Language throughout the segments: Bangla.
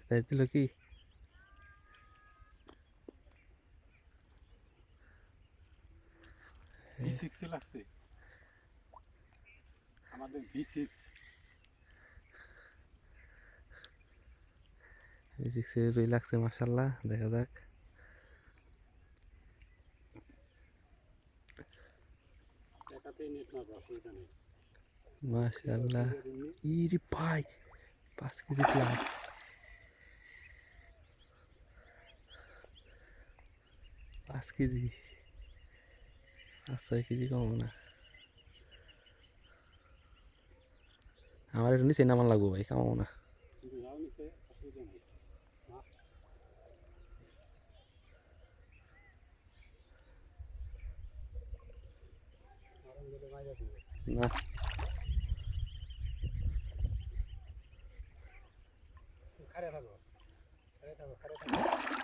প্রাইজ দিল কি ভি লাগছে আমাদের ভি সিক্স সিক্সে রুই লাগছে মাসাল্লাহ দেখা যাক মাশাল্লাহ ইরি ভাই পাঁচ কেজি প্লাস পাঁচ কেজি? পাঁচ, ছয় কেজি কম না। আমার একটু নিচে নামান লাগবো ভাই, কামাবো না। না। খারে থাকো খারে থাকো খারে থাকো।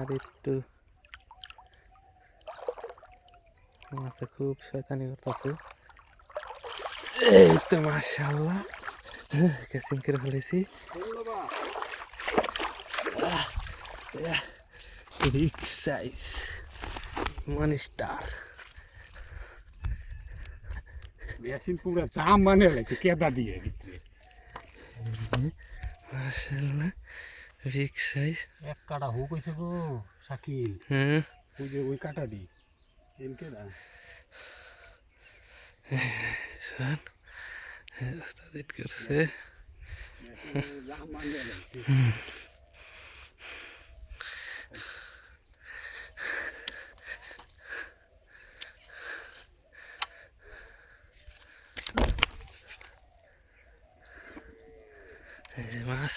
আরেকটু আরেকটু মাছে খুব শয়তানি করতেছে। এই তো মাশাল্লাহ ক্যাচিং করে ফেলেছি বিগ সাইজ মনিস্টার বেশিন পুরো দাম মানে কেদা দিয়ে ভিতরে মাশাল্লাহ বিগ সাইজ এক কাটা হুক হয়েছে গো শাকিল হ্যাঁ ওই যে ওই কাটা দি এনকে দা শোন ওস্তাদ এড করছে দাম মানে লাগছে এই যে মাছ